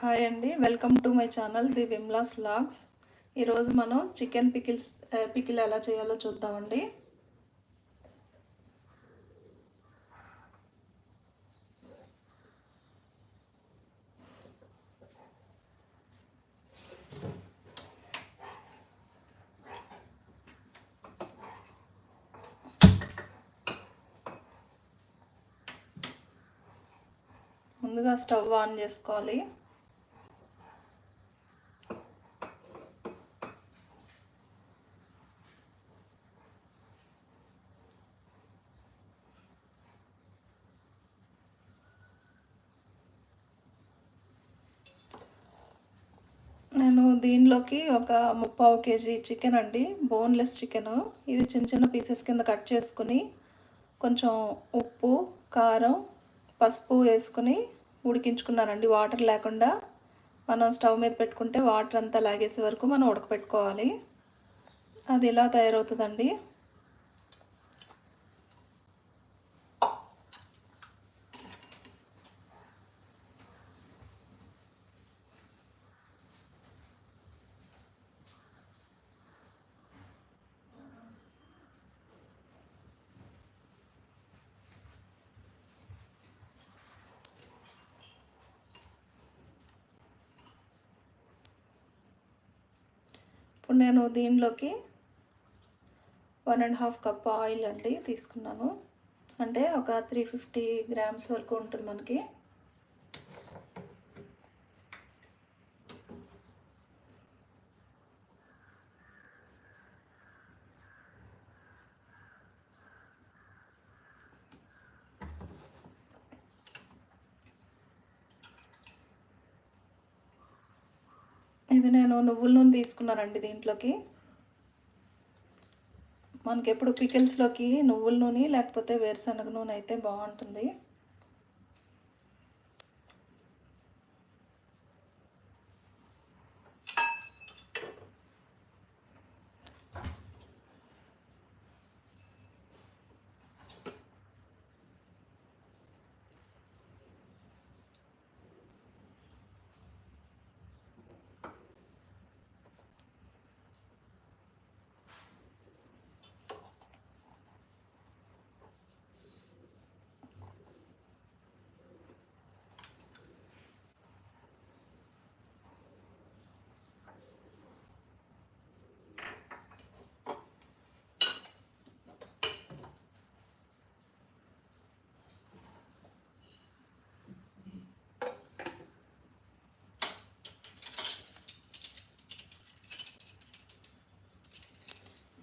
Hi అండి. Welcome to my channel the Vimla's vlogs. ఈరోజు మనం చికెన్ పికిల్స్ పికిల్ ఎలా చేయాలో చూద్దామండి. ముందుగా స్టవ్ ఆన్ చేసుకోవాలి. నేను దీనిలోకి ఒక ముప్పావు కేజీ చికెన్ అండి బోన్లెస్ చికెన్. ఇది చిన్న చిన్న పీసెస్ కింద కట్ చేసుకుని కొంచెం ఉప్పు కారం పసుపు వేసుకుని ఉడికించుకున్నానండి. వాటర్ లేకుండా మనం స్టవ్ మీద పెట్టుకుంటే వాటర్ అంతా లాగేసే వరకు మనం ఉడకపెట్టుకోవాలి. అది ఇలా తయారవుతుందండి? నేను దీనిలోకి one and half cup oil అండి తీసుకున్నాను. అంటే ఒక త్రీ ఫిఫ్టీ గ్రామ్స్ వరకు ఉంటుంది మనకి. ఇది నేను నువ్వుల నూనె తీసుకున్నానండి దీంట్లోకి. మనకి ఎప్పుడు పికిల్స్లోకి నువ్వుల నూనె లేకపోతే వేరుశనగ నూనె అయితే బాగుంటుంది.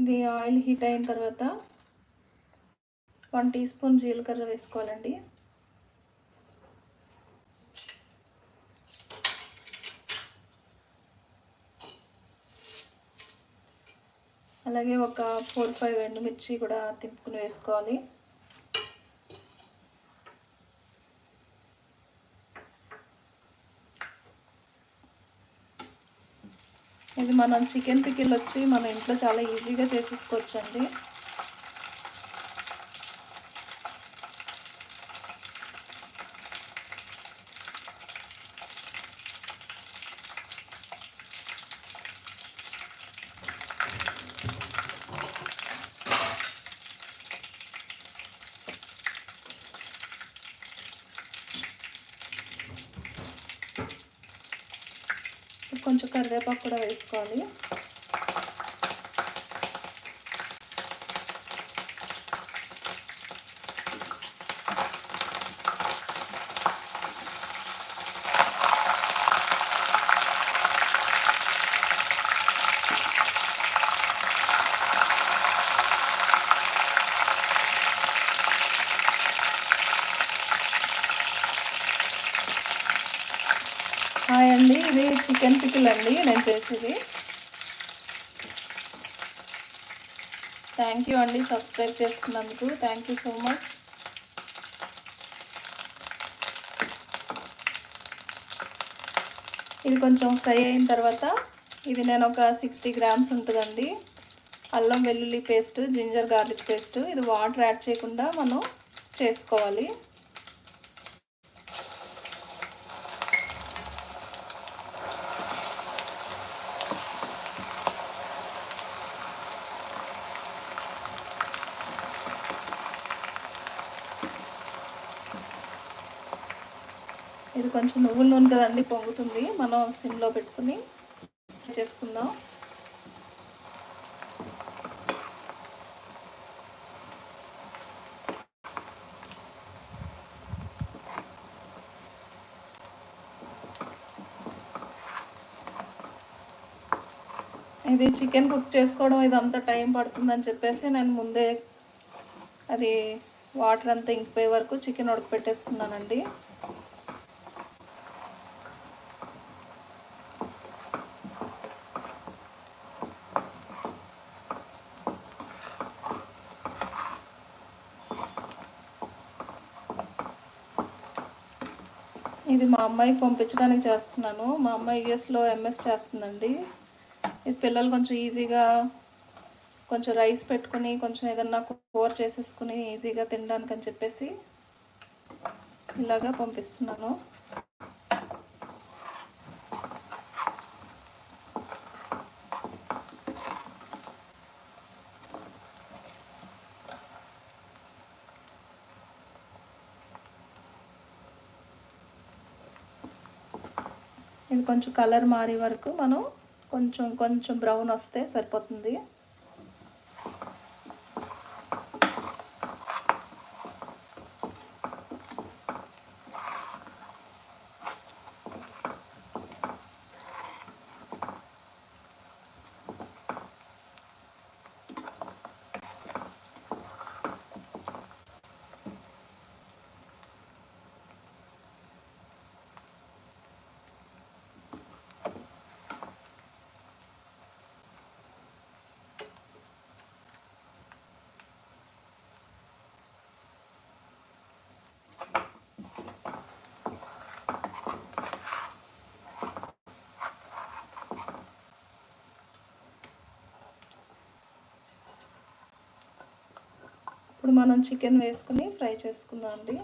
ఇది ఆయిల్ హీట్ అయిన తర్వాత వన్ టీ స్పూన్ జీలకర్ర వేసుకోవాలండి. అలాగే ఒక ఫోర్ ఫైవ్ ఎండుమిర్చి కూడా తిప్పుకుని వేసుకోవాలి. ఇది మనం చికెన్ పికిల్ వచ్చి మన ఇంట్లో చాలా ఈజీగా చేసేసుకోవచ్చండి కొంచెం కరివేపాకు కూడా వేసుకోవాలి హాయ్ అండి ఇది చికెన్ పికిల్ అండి నేను చేసేది. థ్యాంక్ యూ అండి సబ్స్క్రైబ్ చేసుకున్నందుకు థ్యాంక్ యూ సో మచ్. ఇది కొంచెం ఫ్రై అయిన తర్వాత ఇది నేను ఒక సిక్స్టీ గ్రామ్స్ ఉంటుందండి. అల్లం వెల్లుల్లి పేస్ట్ జింజర్ గార్లిక్ పేస్ట్. ఇది వాటర్ యాడ్ చేయకుండా మనం చేసుకోవాలి. కొంచెం నువ్వుల నూనె కదండి పొంగుతుంది. మనం సిమ్లో పెట్టుకుని చేసుకుందాం. ఇది చికెన్ కుక్ చేసుకోవడం ఇదంతా టైం పడుతుందని చెప్పేసి నేను ముందే అది వాటర్ అంతా ఇంకిపోయే వరకు చికెన్ ఉడకపెట్టేసుకున్నానండి. ఇది మా అమ్మాయికి పంపించడానికి చేస్తున్నాను. మా అమ్మాయి యూఎస్లో ఎంఎస్ చేస్తుందండి. ఇది పిల్లలు కొంచెం ఈజీగా కొంచెం రైస్ పెట్టుకుని కొంచెం ఏదన్నా కూర చేసేసుకుని ఈజీగా తినడానికి అని చెప్పేసి ఇలాగా పంపిస్తున్నాను. ఇది కొంచెం కలర్ మారే వరకు మనం కొంచెం కొంచెం బ్రౌన్ వస్తే సరిపోతుంది. ఇప్పుడు మనం చికెన్ వేసుకుని ఫ్రై చేసుకుందాం అండి.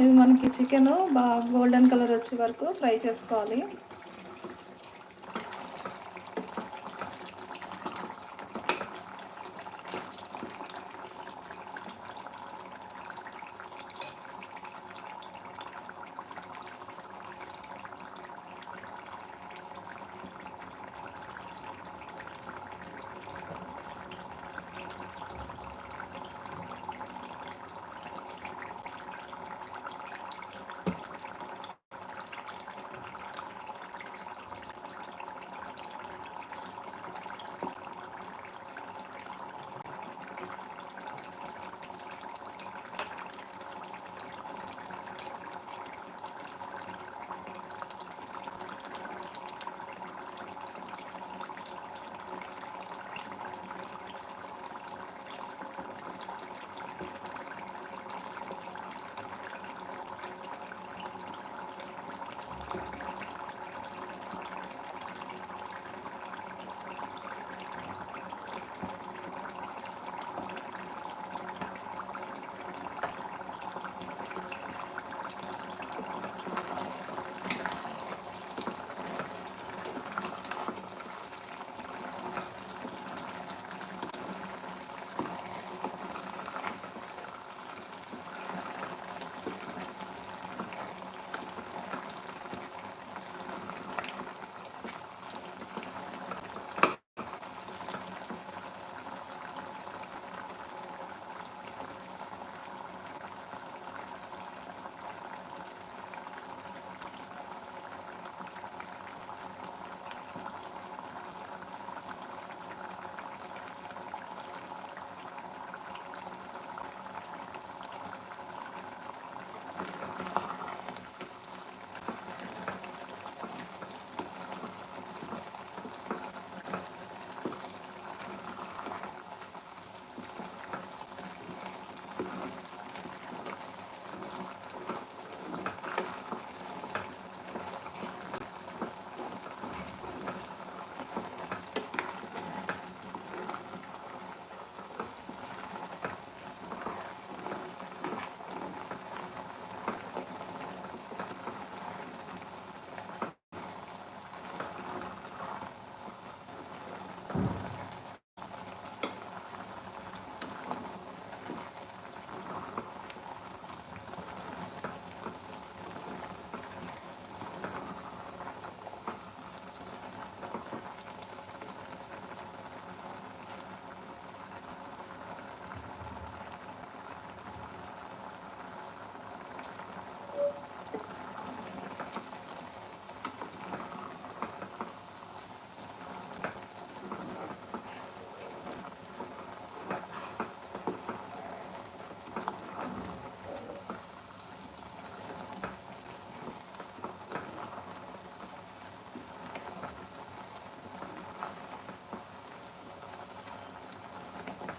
ఇది మనకి చికెన్ బాగా గోల్డెన్ కలర్ వచ్చే వరకు ఫ్రై చేసుకోవాలి.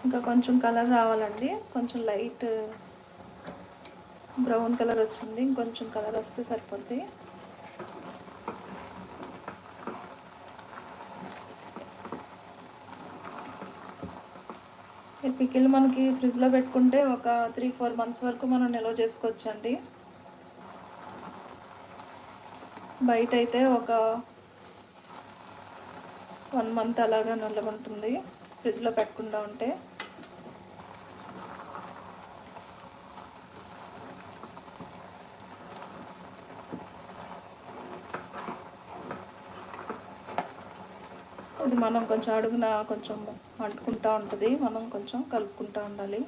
ఇంకా కొంచెం కలర్ రావాలండి. కొంచెం లైట్ బ్రౌన్ కలర్ వచ్చింది. ఇంకొంచెం కలర్ వస్తే సరిపోద్ది. ఈ పికిల్ మనకి ఫ్రిడ్జ్లో పెట్టుకుంటే ఒక త్రీ ఫోర్ మంత్స్ వరకు మనం నిల్వ చేసుకోవచ్చండి. బయట అయితే ఒక వన్ మంత్ అలాగా నిల్వ ఉంటుంది. ఫ్రిడ్జ్లో పెట్టుకుందా ఉంటే ఇది మనం కొంచెం అడుగున కొంచెం అంటుకుంటూ ఉంటుంది మనం కొంచెం కలుపుకుంటా ఉండాలి.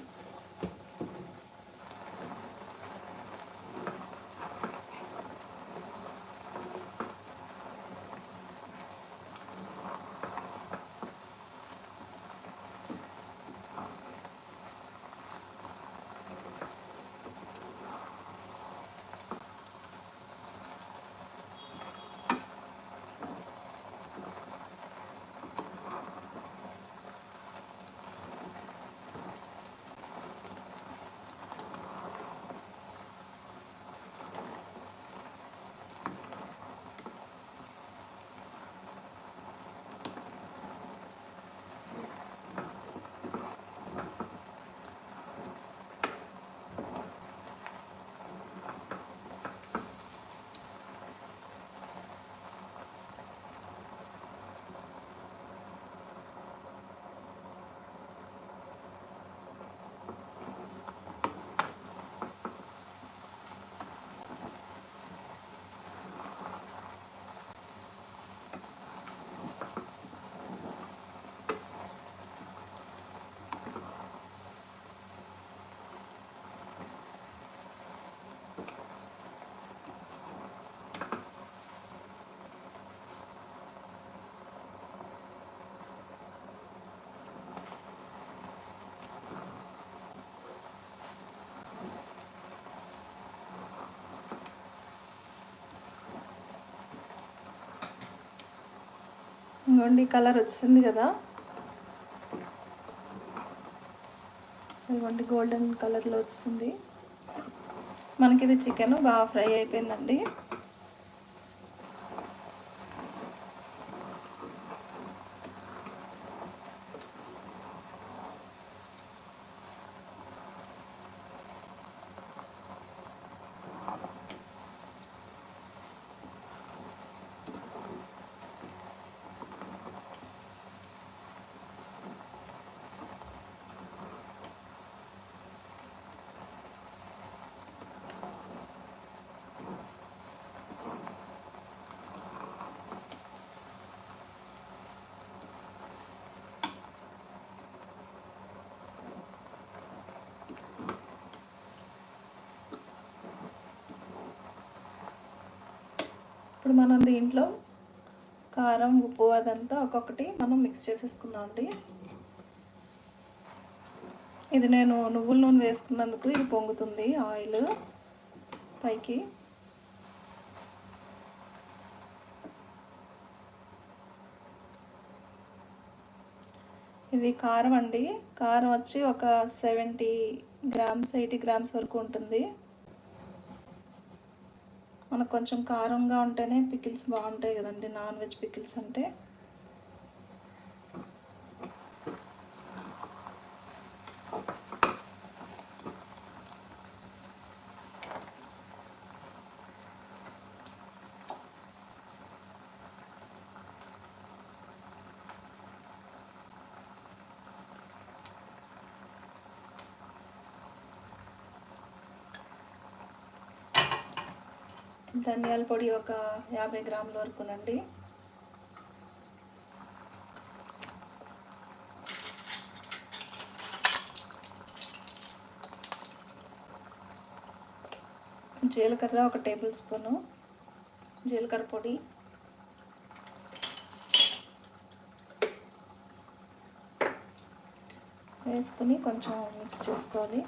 ఇదిగోండి కలర్ వచ్చింది కదా. ఇదిగోండి గోల్డెన్ కలర్లో వచ్చింది. మనకి ఇది చికెన్ బాగా ఫ్రై అయిపోయిందండి. ఇప్పుడు మనం దీంట్లో కారం ఉప్పు అదంతా ఒక్కొక్కటి మనం మిక్స్ చేసేసుకుందాం అండి ఇది నేను నువ్వుల నూనె వేసుకున్నందుకు ఇది పొంగుతుంది ఆయిల్ పైకి. ఇది కారం అండి. కారం వచ్చి ఒక సెవెంటీ గ్రామ్స్ ఎయిటీ గ్రామ్స్ వరకు ఉంటుంది. మనకు కొంచెం కారంగా ఉంటేనే పికిల్స్ బాగుంటాయి కదండి. నాన్ వెజ్ పికిల్స్ అంటే ధనియాల పొడి ఒక యాభై గ్రాముల వరకునండి జీలకర్ర ఒక టేబుల్ స్పూను జీలకర్ర పొడి. వేసుకుని కొంచెం మిక్స్ చేసుకోవాలి.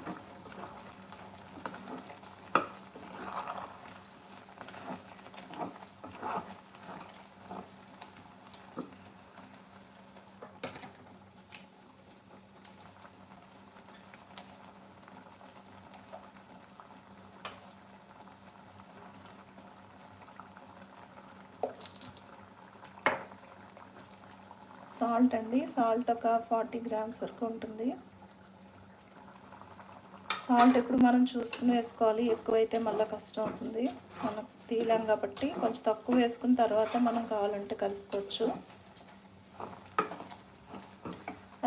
సాల్ట్ అండి. సాల్ట్ ఒక ఫార్టీ గ్రామ్స్ వరకు ఉంటుంది. సాల్ట్ ఎప్పుడు మనం చూసుకుని వేసుకోవాలి. ఎక్కువైతే మళ్ళీ కష్టం అవుతుంది. మనం తీయలేం కాబట్టి కొంచెం తక్కువ వేసుకున్న తర్వాత మనం కావాలంటే కలుపుకోవచ్చు.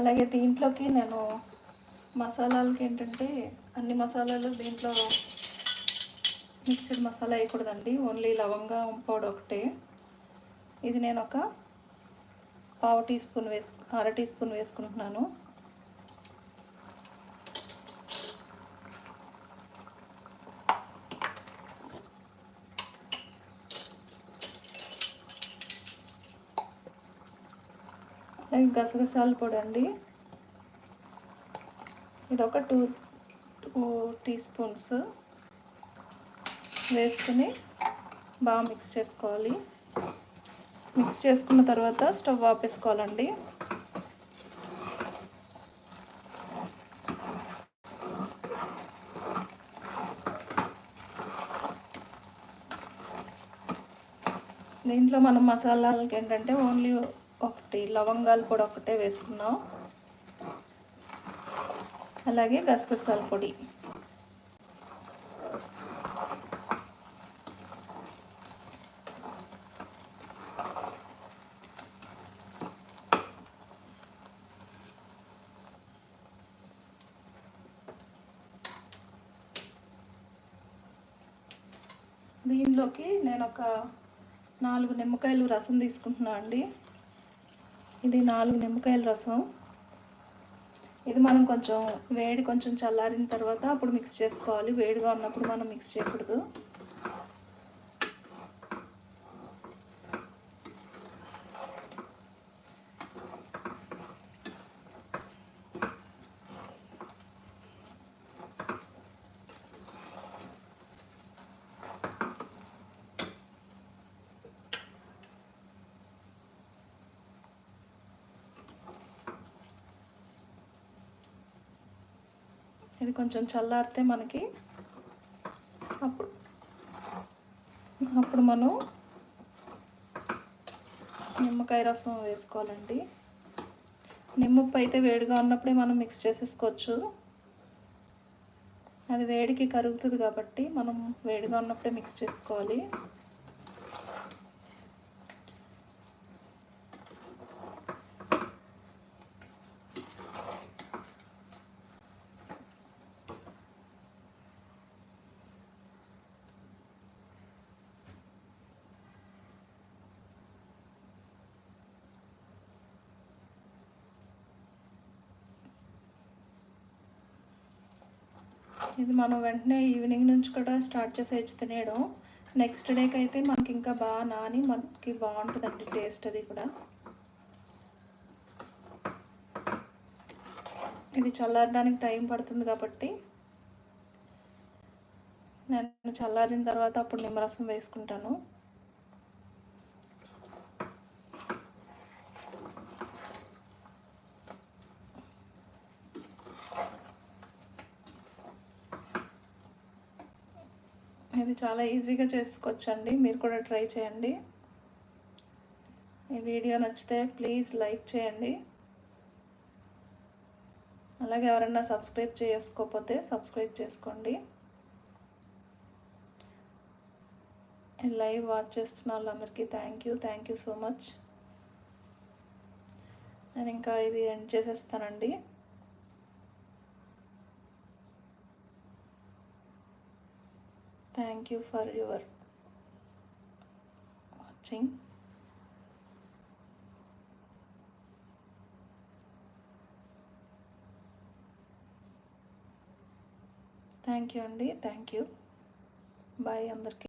అలాగే దీంట్లోకి నేను మసాలాలకి ఏంటంటే అన్ని మసాలాలు దీంట్లో మిక్సర్ మసాలా వేయకూడదండి. ఓన్లీ లవంగా పౌడర్ ఒకటే. ఇది నేను ఒక పావు టీ స్పూన్ వేసు అర టీ స్పూన్ వేసుకుంటున్నాను. గసగసాలు పొడి అండి ఇది ఒక టూ టూ టీ స్పూన్స్ వేసుకుని బాగా మిక్స్ చేసుకోవాలి. మిక్స్ చేసుకున్న తర్వాత స్టవ్ ఆపేసుకోవాలండి. దీంట్లో మనం మసాలాలకి ఏంటంటే ఓన్లీ ఒకటి లవంగాల పొడి ఒకటే వేసుకున్నాం. అలాగే గసగసాల పొడి. దీనిలోకి నేను ఒక నాలుగు నిమ్మకాయలు రసం తీసుకుంటున్నాను అండి. ఇది నాలుగు నిమ్మకాయల రసం. ఇది మనం కొంచెం వేడి కొంచెం చల్లారిన తర్వాత అప్పుడు మిక్స్ చేసుకోవాలి. వేడిగా ఉన్నప్పుడు మనం మిక్స్ చేయకూడదు. ఇది కొంచెం చల్లారితే మనకి అప్పుడు అప్పుడు మనం నిమ్మకాయ రసం వేసుకోవాలండి. నిమ్మప్పు అయితే వేడిగా ఉన్నప్పుడే మనం మిక్స్ చేసేసుకోవచ్చు. అది వేడికి కరుగుతుంది కాబట్టి మనం వేడిగా ఉన్నప్పుడే మిక్స్ చేసుకోవాలి. ఇది మనం వెంటనే ఈవినింగ్ నుంచి కూడా స్టార్ట్ చేసేయచ్చు తినేయడం. నెక్స్ట్ డేకి అయితే మనకి ఇంకా బాగా నాని మనకి బాగుంటుందండి టేస్ట్ అది కూడా. ఇది చల్లారడానికి టైం పడుతుంది కాబట్టి నేను చల్లారిన తర్వాత అప్పుడు నిమ్మరసం వేసుకుంటాను. చాలా ఈజీగా చేసుకోవచ్చండి. మీరు కూడా ట్రై చేయండి. ఈ వీడియో నచ్చితే ప్లీజ్ లైక్ చేయండి. అలాగే ఎవరైనా సబ్స్క్రైబ్ చేసుకోకపోతే సబ్స్క్రైబ్ చేసుకోండి. లైవ్ వాచ్ చేస్తున్న వాళ్ళందరికీ thank you thank you so much నేను ఇంకా ఇది ఎండ్ చేసేస్తానండి. Thank you for your watching thank you అండి థ్యాంక్ యూ బాయ్ అందరికీ.